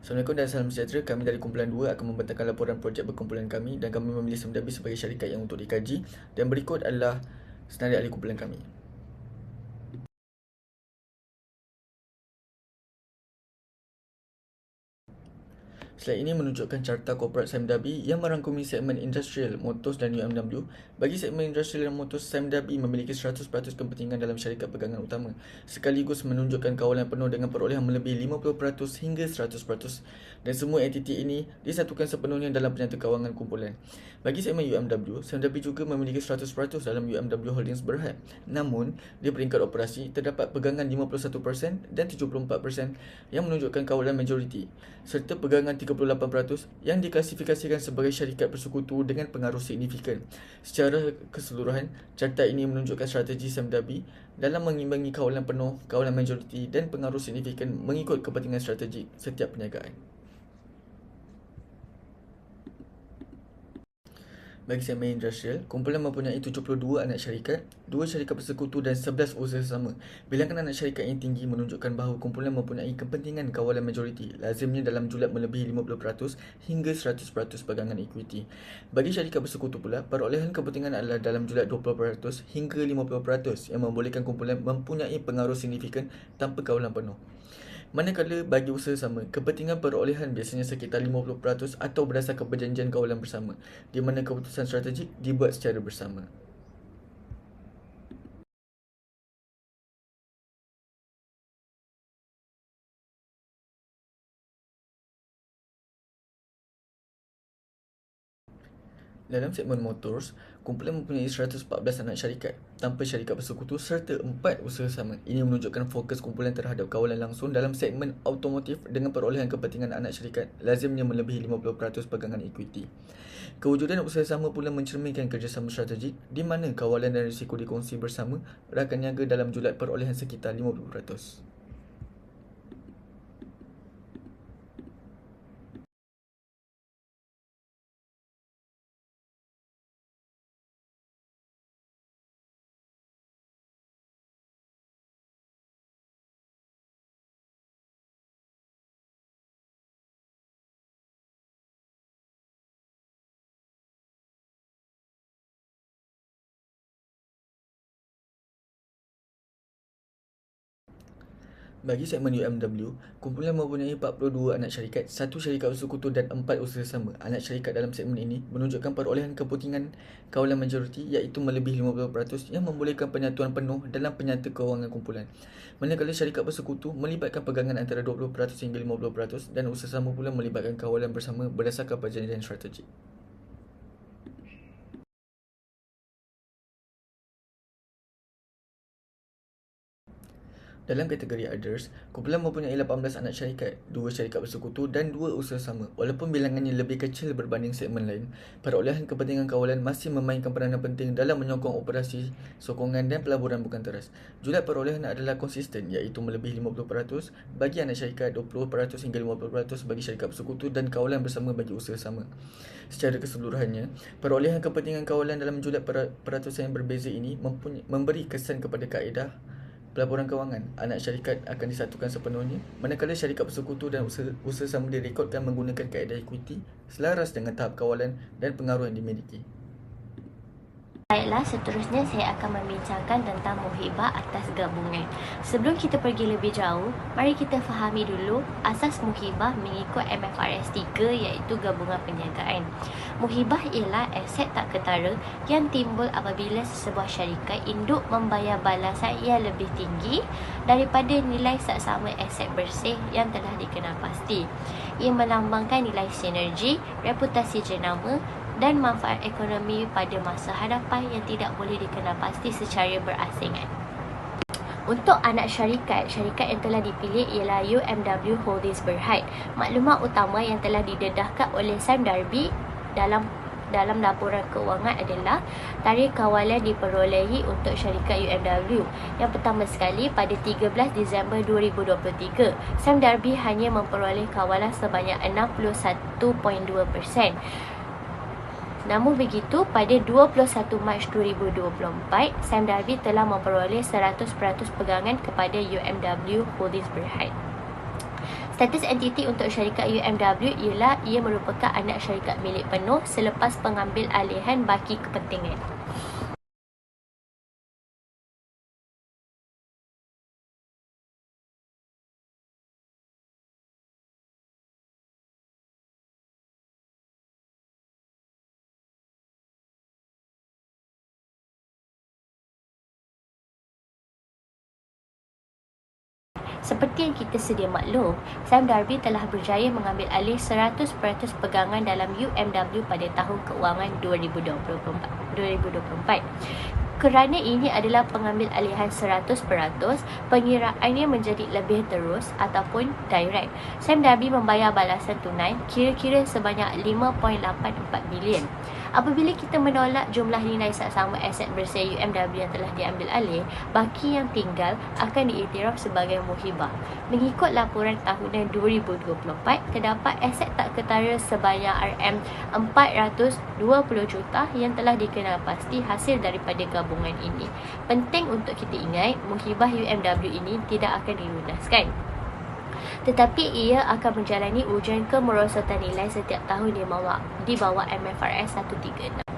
Assalamualaikum dan salam sejahtera. Kami dari kumpulan 2 akan membentangkan laporan projek berkumpulan kami dan kami memilih Semdabi sebagai syarikat yang untuk dikaji dan berikut adalah senarai ahli kumpulan kami. Slide ini menunjukkan carta korporat Semdabi yang merangkumi segmen industrial, motors dan UMW. Bagi segmen industrial dan motors, Semdabi memiliki 100% kepentingan dalam syarikat pegangan utama sekaligus menunjukkan kawalan penuh dengan perolehan melebihi 50% hingga 100% dan semua entiti ini disatukan sepenuhnya dalam penyata kawangan kumpulan. Bagi segmen UMW, Semdabi juga memiliki 100% dalam UMW Holdings Berhad. Namun, di peringkat operasi, terdapat pegangan 51% dan 74% yang menunjukkan kawalan majoriti serta pegangan 38% yang diklasifikasikan sebagai syarikat bersekutu dengan pengaruh signifikan. Secara keseluruhan, carta ini menunjukkan strategi Samdabi dalam mengimbangi kawalan penuh, kawalan majoriti dan pengaruh signifikan mengikut kepentingan strategik setiap perniagaan. Bagi segmen industrial, kumpulan mempunyai 72 anak syarikat, 2 syarikat bersekutu dan 11 usaha sama. Bilangan anak syarikat yang tinggi menunjukkan bahawa kumpulan mempunyai kepentingan kawalan majoriti, lazimnya dalam julat melebihi 50% hingga 100% pegangan equity. Bagi syarikat bersekutu pula, perolehan kepentingan adalah dalam julat 20% hingga 50% yang membolehkan kumpulan mempunyai pengaruh signifikan tanpa kawalan penuh. Manakala bagi usaha sama, kepentingan perolehan biasanya sekitar 50% atau berdasarkan perjanjian kawalan bersama, di mana keputusan strategik dibuat secara bersama. Dalam segmen motors, kumpulan mempunyai 114 anak syarikat tanpa syarikat bersekutu serta 4 usaha sama. Ini menunjukkan fokus kumpulan terhadap kawalan langsung dalam segmen automotif dengan perolehan kepentingan anak syarikat lazimnya melebihi 50% pegangan equity. Kewujudan usaha sama pula mencerminkan kerjasama strategik di mana kawalan dan risiko dikongsi bersama rakan niaga dalam julat perolehan sekitar 50%. Bagi segmen UMW, kumpulan mempunyai 42 anak syarikat, satu syarikat bersekutu dan empat usaha sama. Anak syarikat dalam segmen ini menunjukkan perolehan kepentingan kawalan majoriti iaitu melebihi 50% yang membolehkan penyatuan penuh dalam penyata kewangan kumpulan. Manakala syarikat bersekutu melibatkan pegangan antara 20% hingga 50% dan usaha sama pula melibatkan kawalan bersama berdasarkan perjanjian strategik. Dalam kategori others, kumpulan mempunyai 18 anak syarikat, 2 syarikat bersekutu dan 2 usaha sama. Walaupun bilangannya lebih kecil berbanding segmen lain, perolehan kepentingan kawalan masih memainkan peranan penting dalam menyokong operasi, sokongan dan pelaburan bukan teras. Julat perolehan adalah konsisten iaitu melebihi 50% bagi anak syarikat, 20% hingga 50% bagi syarikat bersekutu dan kawalan bersama bagi usaha sama. Secara keseluruhannya, perolehan kepentingan kawalan dalam julat peratusan yang berbeza ini memberi kesan kepada kaedah pelaporan kewangan anak syarikat akan disatukan sepenuhnya manakala syarikat bersekutu dan usaha, usaha sama direkodkan menggunakan kaedah equity selaras dengan tahap kawalan dan pengaruh yang dimiliki. Baiklah, seterusnya saya akan membincangkan tentang muhibah atas gabungan. Sebelum kita pergi lebih jauh, mari kita fahami dulu asas muhibah mengikut MFRS 3 iaitu gabungan perniagaan. Muhibah ialah aset tak ketara yang timbul apabila sebuah syarikat induk membayar balasan yang lebih tinggi daripada nilai saksama aset bersih yang telah dikenal pasti. Ia melambangkan nilai sinergi, reputasi jenama dan manfaat ekonomi pada masa hadapan yang tidak boleh dikenal pasti secara berasingan. Untuk anak syarikat, syarikat yang telah dipilih ialah UMW Holdings Berhad. Maklumat utama yang telah didedahkan oleh Sam Darby dalam dalam laporan keuangan adalah tarikh kawalan diperolehi untuk syarikat UMW. Yang pertama sekali pada 13 Disember 2023, Sam Darby hanya memperoleh kawalan sebanyak 61.2%. Namun begitu, pada 21 Mac 2024, Sam Darby telah memperoleh 100% pegangan kepada UMW Holdings Berhad. Status entiti untuk syarikat UMW ialah ia merupakan anak syarikat milik penuh selepas pengambil alihan baki kepentingan. Seperti yang kita sedia maklum, Sam Darby telah berjaya mengambil alih 100% pegangan dalam UMW pada tahun keuangan 2024. 2024. Kerana ini adalah pengambil alihan 100%, pengiraannya menjadi lebih terus ataupun direct. Sam Darby membayar balasan tunai kira-kira sebanyak 5.84 bilion. Apabila kita menolak jumlah nilai saksama aset bersih UMW yang telah diambil alih, baki yang tinggal akan diiktiraf sebagai muhibah. Mengikut laporan tahunan 2024, terdapat aset tak ketara sebanyak RM420 juta yang telah dikenal pasti hasil daripada gabungan ini. Penting untuk kita ingat, muhibah UMW ini tidak akan dilunaskan tetapi ia akan menjalani ujian kemerosotan nilai setiap tahun di bawah, di bawah MFRS 136.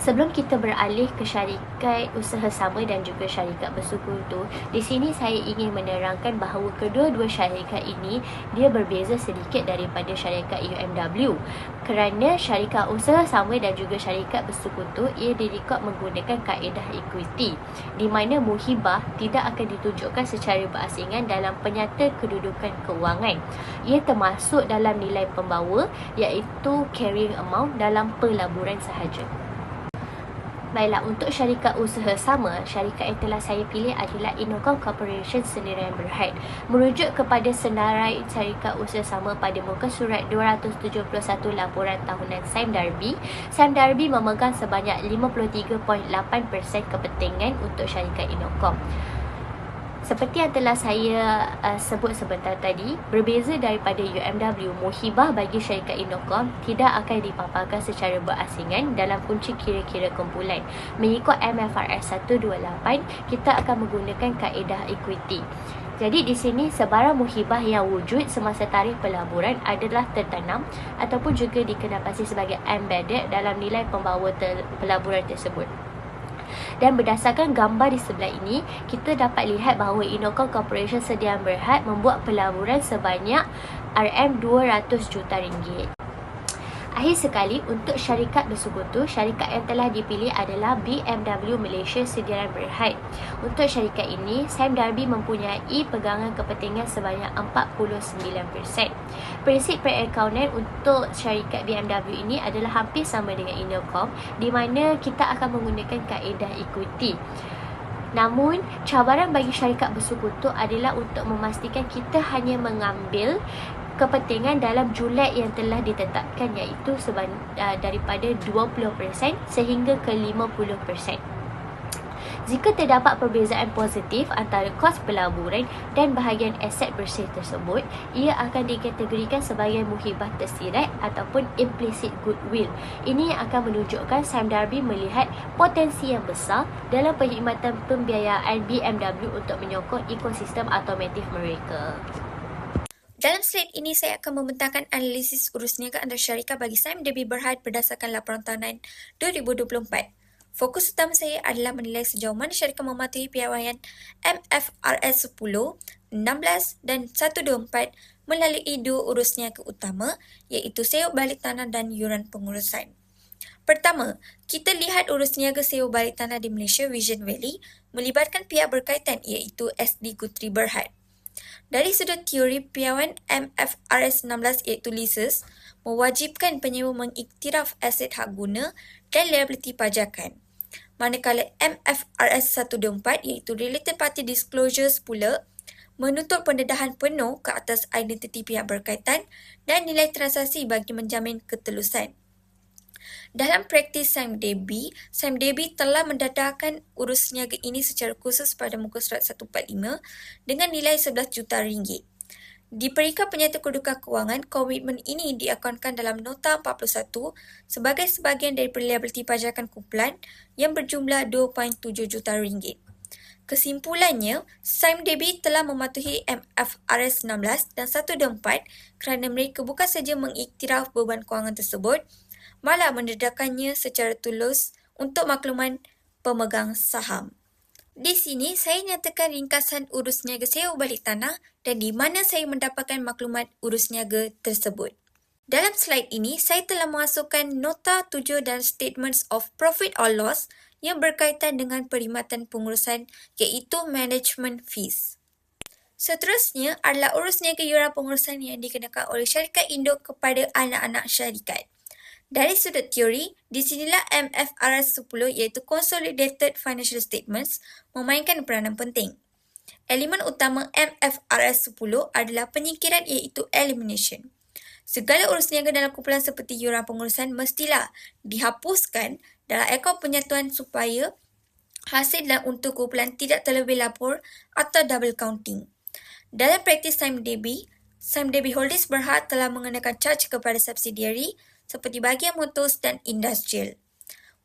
Sebelum kita beralih ke syarikat usaha sama dan juga syarikat bersekutu, di sini saya ingin menerangkan bahawa kedua-dua syarikat ini dia berbeza sedikit daripada syarikat UMW. Kerana syarikat usaha sama dan juga syarikat bersekutu ia direkod menggunakan kaedah equity di mana muhibah tidak akan ditunjukkan secara berasingan dalam penyata kedudukan keuangan. Ia termasuk dalam nilai pembawa iaitu carrying amount dalam pelaburan sahaja. Baiklah, untuk syarikat usaha sama, syarikat yang telah saya pilih adalah Inocom Corporation Sendirian Berhad. Merujuk kepada senarai syarikat usaha sama pada muka surat 271 laporan tahunan Sam Darby, Sam Darby memegang sebanyak 53.8% kepentingan untuk syarikat Inocom. Seperti yang telah saya uh, sebut sebentar tadi, berbeza daripada UMW, muhibah bagi syarikat Inocom tidak akan dipaparkan secara berasingan dalam kunci kira-kira kumpulan. Mengikut MFRS 128, kita akan menggunakan kaedah equity. Jadi di sini sebarang muhibah yang wujud semasa tarikh pelaburan adalah tertanam ataupun juga dikenal pasti sebagai embedded dalam nilai pembawa ter- pelaburan tersebut. Dan berdasarkan gambar di sebelah ini, kita dapat lihat bahawa Inocom Corporation Sediaan Berhad membuat pelaburan sebanyak RM200 juta ringgit. Akhir sekali, untuk syarikat bersekutu, syarikat yang telah dipilih adalah BMW Malaysia Sediaan Berhad. Untuk syarikat ini, Sam Darby mempunyai pegangan kepentingan sebanyak 49%. Prinsip perakaunan untuk syarikat BMW ini adalah hampir sama dengan Inocom di mana kita akan menggunakan kaedah equity. Namun, cabaran bagi syarikat bersekutu adalah untuk memastikan kita hanya mengambil kepentingan dalam julat yang telah ditetapkan iaitu seban, uh, daripada 20% sehingga ke 50%. Jika terdapat perbezaan positif antara kos pelaburan dan bahagian aset bersih tersebut, ia akan dikategorikan sebagai muhibah tersirat ataupun implicit goodwill. Ini akan menunjukkan Sam Darby melihat potensi yang besar dalam perkhidmatan pembiayaan BMW untuk menyokong ekosistem automotif mereka. Dalam slide ini, saya akan membentangkan analisis urus niaga antara syarikat bagi Sam Debbie Berhad berdasarkan laporan tahunan 2024. Fokus utama saya adalah menilai sejauh mana syarikat mematuhi piawaian MFRS 10, 16 dan 124 melalui dua urus niaga utama iaitu sewa balik tanah dan yuran pengurusan. Pertama, kita lihat urus niaga sewa balik tanah di Malaysia Vision Valley melibatkan pihak berkaitan iaitu SD Gutri Berhad. Dari sudut teori, piawaian MFRS 16 iaitu leases mewajibkan penyewa mengiktiraf aset hak guna dan liability pajakan. Manakala MFRS 124 iaitu Related Party Disclosures pula menuntut pendedahan penuh ke atas identiti pihak berkaitan dan nilai transaksi bagi menjamin ketelusan. Dalam praktis SAMDB, SAMDB telah mendadahkan urus niaga ini secara khusus pada muka surat 145 dengan nilai 11 juta ringgit. Di peringkat penyata kedudukan kewangan, komitmen ini diakonkan dalam Nota 41 sebagai sebahagian dari liability pajakan kumpulan yang berjumlah 2.7 juta ringgit. Kesimpulannya, Sime Debbie telah mematuhi MFRS 16 dan 124 kerana mereka bukan saja mengiktiraf beban kewangan tersebut, malah mendedahkannya secara tulus untuk makluman pemegang saham. Di sini, saya nyatakan ringkasan urus niaga sewa balik tanah dan di mana saya mendapatkan maklumat urus niaga tersebut. Dalam slide ini, saya telah memasukkan nota tujuh dan statements of profit or loss yang berkaitan dengan perkhidmatan pengurusan iaitu management fees. Seterusnya adalah urus niaga yuran pengurusan yang dikenakan oleh syarikat induk kepada anak-anak syarikat. Dari sudut teori, di sinilah MFRS 10 iaitu Consolidated Financial Statements memainkan peranan penting. Elemen utama MFRS 10 adalah penyingkiran iaitu elimination. Segala urus niaga dalam kumpulan seperti yuran pengurusan mestilah dihapuskan dalam akaun penyatuan supaya hasil dan untuk kumpulan tidak terlebih lapor atau double counting. Dalam praktis SimeDB, SimeDB Holdings berhad telah mengenakan charge kepada subsidiary seperti bahagian motors dan industrial.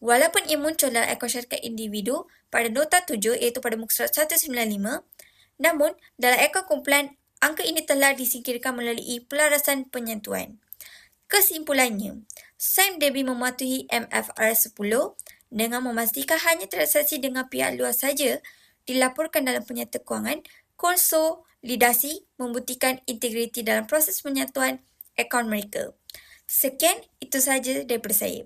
Walaupun ia muncul dalam akaun syarikat individu pada nota 7 iaitu pada muka surat 195, namun dalam akaun kumpulan, angka ini telah disingkirkan melalui pelarasan penyatuan. Kesimpulannya, Sam Debbie mematuhi MFRS 10 dengan memastikan hanya transaksi dengan pihak luar saja dilaporkan dalam penyata kewangan, konsolidasi membuktikan integriti dalam proses penyatuan akaun mereka. Sekian, itu sahaja daripada saya.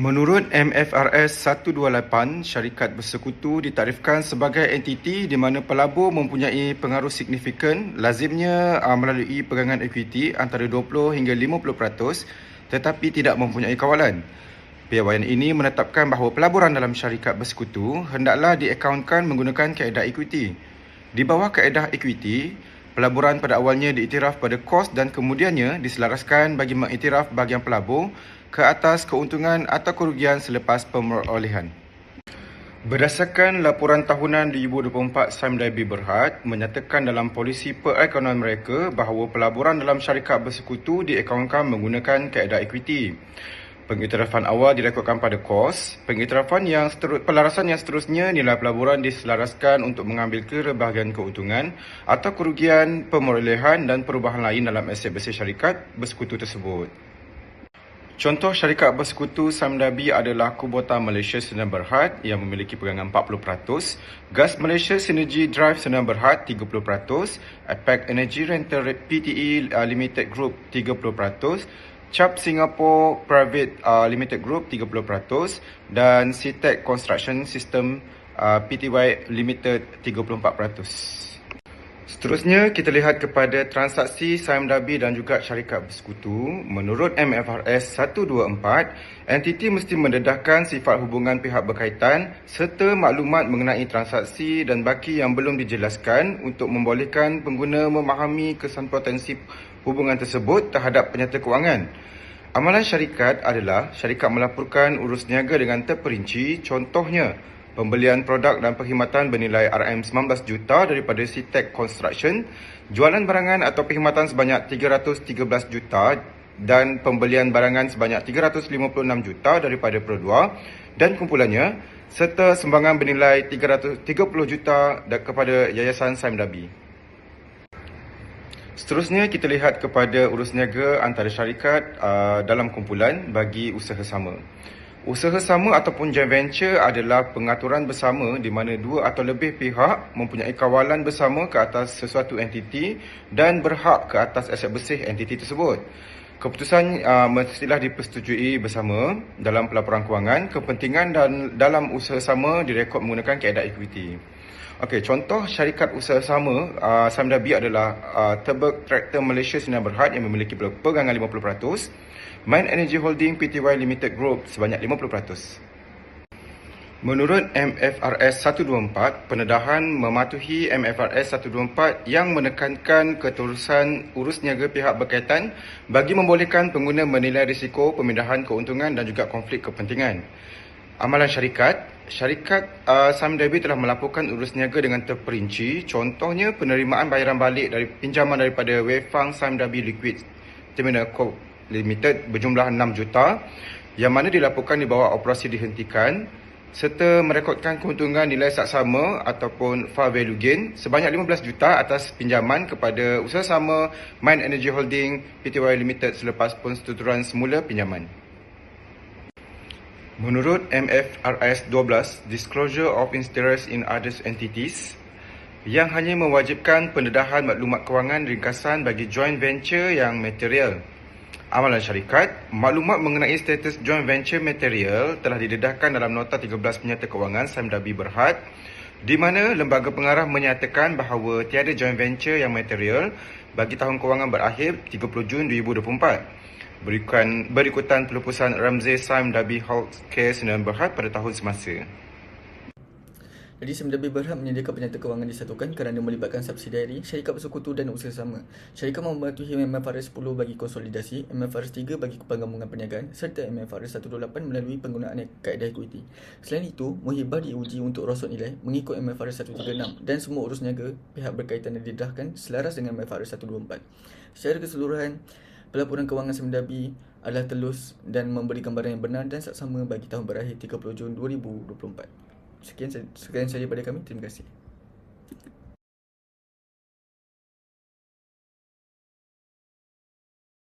Menurut MFRS 128, syarikat bersekutu ditarifkan sebagai entiti di mana pelabur mempunyai pengaruh signifikan lazimnya uh, melalui pegangan ekuiti antara 20 hingga 50% tetapi tidak mempunyai kawalan. Piawaian ini menetapkan bahawa pelaburan dalam syarikat bersekutu hendaklah diakaunkan menggunakan kaedah ekuiti. Di bawah kaedah ekuiti, pelaburan pada awalnya diiktiraf pada kos dan kemudiannya diselaraskan bagi mengiktiraf bahagian pelabur ke atas keuntungan atau kerugian selepas pemerolehan. Berdasarkan laporan tahunan 2024 Sam Daibi Berhad menyatakan dalam polisi perekonomian mereka bahawa pelaburan dalam syarikat bersekutu diakaunkan menggunakan kaedah ekuiti. Pengiktirafan awal direkodkan pada kos. Pengiktirafan yang seterus, pelarasan yang seterusnya nilai pelaburan diselaraskan untuk mengambil kira bahagian keuntungan atau kerugian pemerolehan dan perubahan lain dalam aset bersih syarikat bersekutu tersebut. Contoh syarikat bersekutu Samdabi adalah Kubota Malaysia Sdn Berhad yang memiliki pegangan 40%, Gas Malaysia Synergy Drive Sdn Berhad 30%, APEC Energy Rental PTE uh, Limited Group 30%, CHAP Singapore Private uh, Limited Group 30% dan CTEC Construction System uh, Pty Limited 34%. Seterusnya, kita lihat kepada transaksi saham dabi dan juga syarikat bersekutu. Menurut MFRS 124, entiti mesti mendedahkan sifat hubungan pihak berkaitan serta maklumat mengenai transaksi dan baki yang belum dijelaskan untuk membolehkan pengguna memahami kesan potensi hubungan tersebut terhadap penyata kewangan. Amalan syarikat adalah syarikat melaporkan urus niaga dengan terperinci, contohnya pembelian produk dan perkhidmatan bernilai RM19 juta daripada CTEC Construction, jualan barangan atau perkhidmatan sebanyak 313 juta dan pembelian barangan sebanyak 356 juta daripada Pro2 dan kumpulannya serta sumbangan bernilai 330 juta kepada Yayasan Saim Dabi. Seterusnya kita lihat kepada urus niaga antara syarikat uh, dalam kumpulan bagi usaha sama. Usaha sama ataupun joint venture adalah pengaturan bersama di mana dua atau lebih pihak mempunyai kawalan bersama ke atas sesuatu entiti dan berhak ke atas aset bersih entiti tersebut. Keputusan uh, mestilah dipersetujui bersama dalam pelaporan kewangan, kepentingan dan dalam usaha sama direkod menggunakan kaedah equity. Okey, contoh syarikat usaha sama uh, Samdabi adalah uh, Tebek Tractor Malaysia Sinar Berhad yang memiliki pegangan 50%. Mind Energy Holding Pty Limited Group sebanyak 50%. Menurut MFRS 124, pendedahan mematuhi MFRS 124 yang menekankan keterusan urus niaga pihak berkaitan bagi membolehkan pengguna menilai risiko pemindahan keuntungan dan juga konflik kepentingan. Amalan syarikat, syarikat uh, Sam Debbie telah melaporkan urus niaga dengan terperinci, contohnya penerimaan bayaran balik dari pinjaman daripada Wefang Sam Debbie Liquid Terminal Co Limited berjumlah 6 juta yang mana dilaporkan di bawah operasi dihentikan serta merekodkan keuntungan nilai saksama ataupun far value gain sebanyak 15 juta atas pinjaman kepada usaha sama Mind Energy Holding Pty Limited selepas pensetuturan semula pinjaman. Menurut MFRS 12, Disclosure of Interest in Others Entities, yang hanya mewajibkan pendedahan maklumat kewangan ringkasan bagi joint venture yang material. Amalan syarikat, maklumat mengenai status joint venture material telah didedahkan dalam nota 13 penyata kewangan Sam Dabi Berhad di mana lembaga pengarah menyatakan bahawa tiada joint venture yang material bagi tahun kewangan berakhir 30 Jun 2024 berikan berikutan pelupusan Ramsey Sam Dabi Healthcare Sdn Berhad pada tahun semasa. Jadi SMDB berhak menyediakan penyata kewangan disatukan kerana melibatkan subsidiari, syarikat bersekutu dan usaha sama. Syarikat mematuhi MFRS 10 bagi konsolidasi, MFRS 3 bagi penggabungan perniagaan serta MFRS 128 melalui penggunaan kaedah equity. Selain itu, muhibah diuji untuk rosot nilai mengikut MFRS 136 dan semua urus niaga pihak berkaitan didedahkan selaras dengan MFRS 124. Secara keseluruhan, pelaporan kewangan SMDB adalah telus dan memberi gambaran yang benar dan saksama bagi tahun berakhir 30 Jun 2024. Sekian, sekian saja pada kami. Terima kasih.